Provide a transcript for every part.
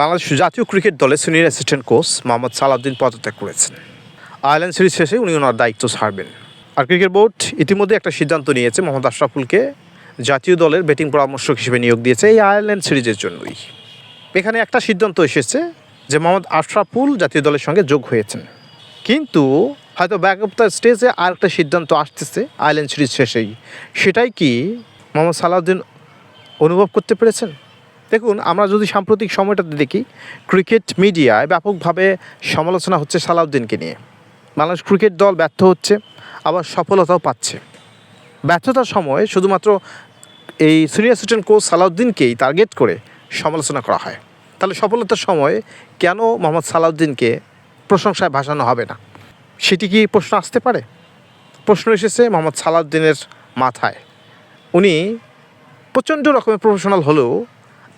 বাংলাদেশ জাতীয় ক্রিকেট দলের senior assistant coach Mohammad Salauddin পদত্যাগ করেছেন। আয়ারল্যান্ড সিরিজ শেষে উনি ওনার দায়িত্ব ছাড়বেন। আর ক্রিকেট বোর্ড ইতিমধ্যে একটা সিদ্ধান্ত নিয়েছে, মোহাম্মদ আশরাফুলকে জাতীয় দলের ব্যাটিং পরামর্শক হিসেবে নিয়োগ দিয়েছে এই আয়ারল্যান্ড সিরিজের জন্যই। এখানে একটা সিদ্ধান্ত এসেছে যে মোহাম্মদ আশরাফুল জাতীয় দলের সঙ্গে যোগ হয়েছেন। কিন্তু হয়তো ব্যাক অফ দ্য স্টেজে আর একটা সিদ্ধান্ত আসতেছে আয়ারল্যান্ড সিরিজ শেষেই। সেটাই কি মোহাম্মদ সালাউদ্দিন অনুভব করতে পেরেছেন? দেখুন, আমরা যদি সাম্প্রতিক সময়টাতে দেখি, ক্রিকেট মিডিয়ায় ব্যাপকভাবে সমালোচনা হচ্ছে সালাউদ্দিনকে নিয়ে। বাংলাদেশ ক্রিকেট দল ব্যর্থ হচ্ছে, আবার সফলতাও পাচ্ছে। ব্যর্থতার সময় শুধুমাত্র এই সিনিয়র অ্যাসিস্ট্যান্ট কোচ সালাউদ্দিনকেই টার্গেট করে সমালোচনা করা হয়। তাহলে সফলতার সময় কেন মোহাম্মদ সালাউদ্দিনকে প্রশংসায় ভাসানো হবে না? সেটি কি প্রশ্ন আসতে পারে? প্রশ্ন এসেছে মোহাম্মদ সালাউদ্দিনের মাথায়। উনি প্রচণ্ড রকমের প্রফেশনাল হলেও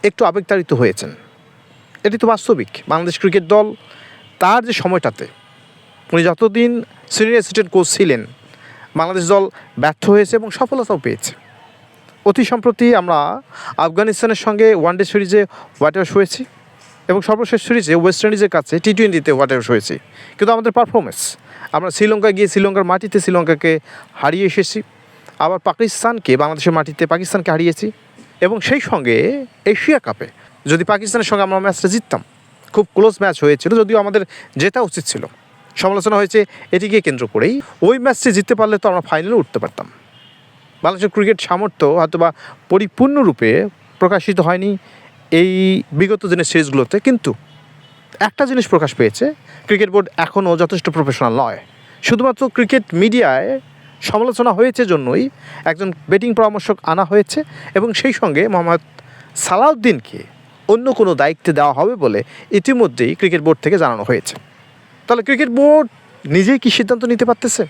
একটু আবেগতাড়িত হয়েছেন। এটি তো বাস্তবিক। বাংলাদেশ ক্রিকেট দল তার যে সময়টাতে উনি যতদিন সিনিয়র অ্যাসিস্ট্যান্ট কোচ ছিলেন, বাংলাদেশ দল ব্যর্থ হয়েছে এবং সফলতাও পেয়েছে। অতি সম্প্রতি আমরা আফগানিস্তানের সঙ্গে ওয়ানডে সিরিজে হোয়াইট হাউস হয়েছি এবং সর্বশেষ সিরিজে ওয়েস্ট ইন্ডিজের কাছে টি টোয়েন্টিতে হোয়াইট হাউস হয়েছি। কিন্তু আমাদের পারফরমেন্স আমরা শ্রীলঙ্কায় গিয়ে শ্রীলঙ্কার মাটিতে শ্রীলঙ্কাকে হারিয়ে এসেছি। আবার পাকিস্তানকে, বাংলাদেশের মাটিতে পাকিস্তানকে হারিয়েছি। এবং সেই সঙ্গে এশিয়া কাপে যদি পাকিস্তানের সঙ্গে আমরা ম্যাচটা জিততাম, খুব ক্লোজ ম্যাচ হয়েছিল, যদিও আমাদের জেতা উচিত ছিল। সমালোচনা হয়েছে এটিকে কেন্দ্র করেই। ওই ম্যাচটি জিততে পারলে তো আমরা ফাইনালে উঠতে পারতাম। বাংলাদেশের ক্রিকেট সামর্থ্য হয়তো বা পরিপূর্ণরূপে প্রকাশিত হয়নি এই বিগত দিনের সিরিজগুলোতে কিন্তু একটা জিনিস প্রকাশ পেয়েছে ক্রিকেট বোর্ড এখনও যথেষ্ট প্রফেশনাল নয়। শুধুমাত্র ক্রিকেট মিডিয়ায় সমালোচনা হয়েছে জন্যই একজন ব্যাটিং পরামর্শক আনা হয়েছে এবং সেই সঙ্গে মোহাম্মদ সালাউদ্দিনকে অন্য কোনো দায়িত্বে দেওয়া হবে বলে ইতিমধ্যেই ক্রিকেট বোর্ড থেকে জানানো হয়েছে। তাহলে ক্রিকেট বোর্ড নিজেই কি সিদ্ধান্ত নিতে পারতেছে?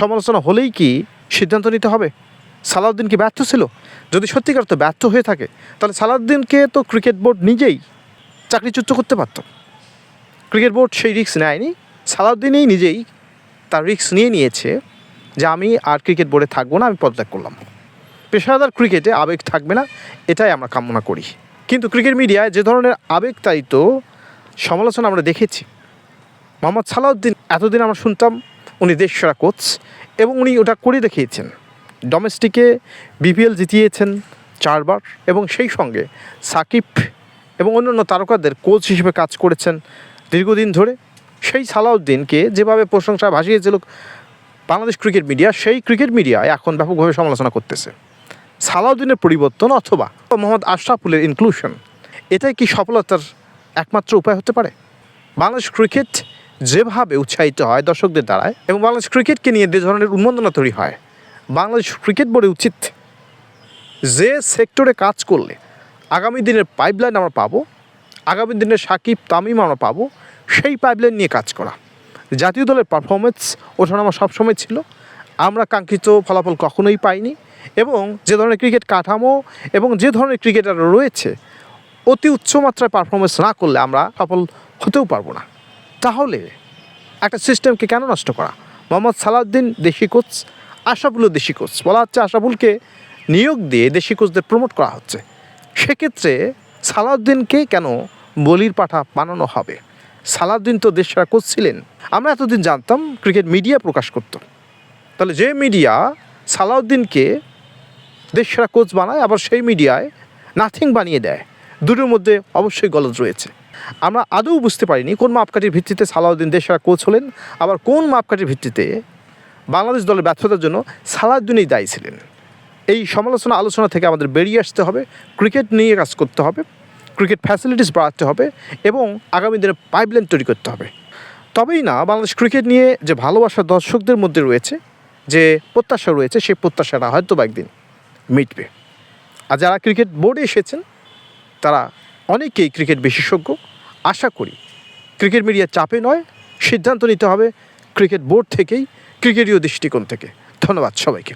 সমালোচনা হলেই কি সিদ্ধান্ত নিতে হবে? সালাউদ্দিন কি ব্যর্থ ছিল? যদি সত্যিকার তো ব্যর্থ হয়ে থাকে, তাহলে সালাউদ্দিনকে তো ক্রিকেট বোর্ড নিজেই চাকরিচ্যুত করতে পারত। ক্রিকেট বোর্ড সেই রিস্ক নেয়নি, সালাউদ্দিনই নিজেই তার রিস্ক নিয়ে নিয়েছে যে আমি আর ক্রিকেট বোর্ডে থাকব না, আমি পদত্যাগ করলাম। পেশাদার ক্রিকেটে আবেগ থাকবে না, এটাই আমরা কামনা করি। কিন্তু ক্রিকেট মিডিয়ায় যে ধরনের আবেগতাড়িত সমালোচনা আমরা দেখেছি, মোহাম্মদ সালাউদ্দিন এতদিন আমরা শুনতাম, উনি দেশসেরা কোচ এবং উনি ওটা করে দেখিয়েছেন। ডোমেস্টিকে বিপিএল জিতিয়েছেন চারবার এবং সেই সঙ্গে সাকিব এবং অন্যান্য তারকাদের কোচ হিসেবে কাজ করেছেন দীর্ঘদিন ধরে। সেই সালাউদ্দিনকে যেভাবে প্রশংসা ভাসিয়েছিল বাংলাদেশ ক্রিকেট মিডিয়া সেই ক্রিকেট মিডিয়ায় এখন ব্যাপকভাবে সমালোচনা করতেছে। সালাউদ্দিনের পরিবর্তন অথবা মোহাম্মদ আশরাফুলের ইনক্লুশন এটাই কি সফলতার একমাত্র উপায় হতে পারে? বাংলাদেশ ক্রিকেট যেভাবে উৎসাহিত হয় দর্শকদের দ্বারায় এবং বাংলাদেশ ক্রিকেটকে নিয়ে যে ধরনের উন্মাদনা তৈরি হয়, বাংলাদেশ ক্রিকেট বোর্ডে উচিত যে সেক্টরে কাজ করলে আগামী দিনের পাইপলাইন আমরা পাবো, আগামী দিনের সাকিব তামিম আমরা পাবো, সেই পাইপলাইন নিয়ে কাজ করা। জাতীয় দলের পারফরমেন্স ওঠানামা সবসময় ছিল। আমরা কাঙ্ক্ষিত ফলাফল কখনোই পাইনি এবং যে ধরনের ক্রিকেট কাঠামো এবং যে ধরনের ক্রিকেটার রয়েছে, অতি উচ্চমাত্রায় পারফরমেন্স না করলে আমরা সফল হতেও পারব না। তাহলে একটা সিস্টেমকে কেন নষ্ট করা? মোহাম্মদ সালাউদ্দিন দেশি কোচ আশরাফুলও দেশি কোচ বলা হচ্ছে আশাফুলকে নিয়োগ দিয়ে দেশি কোচদের প্রমোট করা হচ্ছে। সেক্ষেত্রে সালাউদ্দিনকে কেন বলির পাঠা বানানো হবে? সালাউদ্দিন তো দেশরা কোচ ছিলেন। আমরা এতদিন জানতাম ক্রিকেট মিডিয়া প্রকাশ করতো। তাহলে যে মিডিয়া সালাউদ্দিনকে দেশসেরা কোচ বানায়, আবার সেই মিডিয়ায় নাথিং বানিয়ে দেয়। দুটোর মধ্যে অবশ্যই গলদ রয়েছে। আমরা আদৌ বুঝতে পারিনি কোন মাপকাঠির ভিত্তিতে সালাউদ্দিন দেশসেরা কোচ হলেন, আবার কোন মাপকাঠির ভিত্তিতে বাংলাদেশ দলের ব্যর্থতার জন্য সালাউদ্দিনই দায়ী ছিলেন। এই সমালোচনা আলোচনা থেকে আমাদের বেরিয়ে আসতে হবে। ক্রিকেট নিয়ে কাজ করতে হবে। ক্রিকেট ফ্যাসিলিটিস বাড়াতে হবে এবং আগামী দিনে পাইপলাইন তৈরি করতে হবে। তবেই না, বাংলাদেশ ক্রিকেট নিয়ে যে ভালোবাসা দর্শকদের মধ্যে রয়েছে, যে প্রত্যাশা রয়েছে, সেই প্রত্যাশাটা হয়তো বা একদিন মিটবে। আর যারা ক্রিকেট বোর্ডে এসেছেন, তারা অনেকেই ক্রিকেট বিশেষজ্ঞ। আশা করি ক্রিকেট মিডিয়ার চাপে নয়, সিদ্ধান্ত নিতে হবে ক্রিকেট বোর্ড থেকেই, ক্রিকেটীয় দৃষ্টিকোণ থেকে। ধন্যবাদ সবাইকে।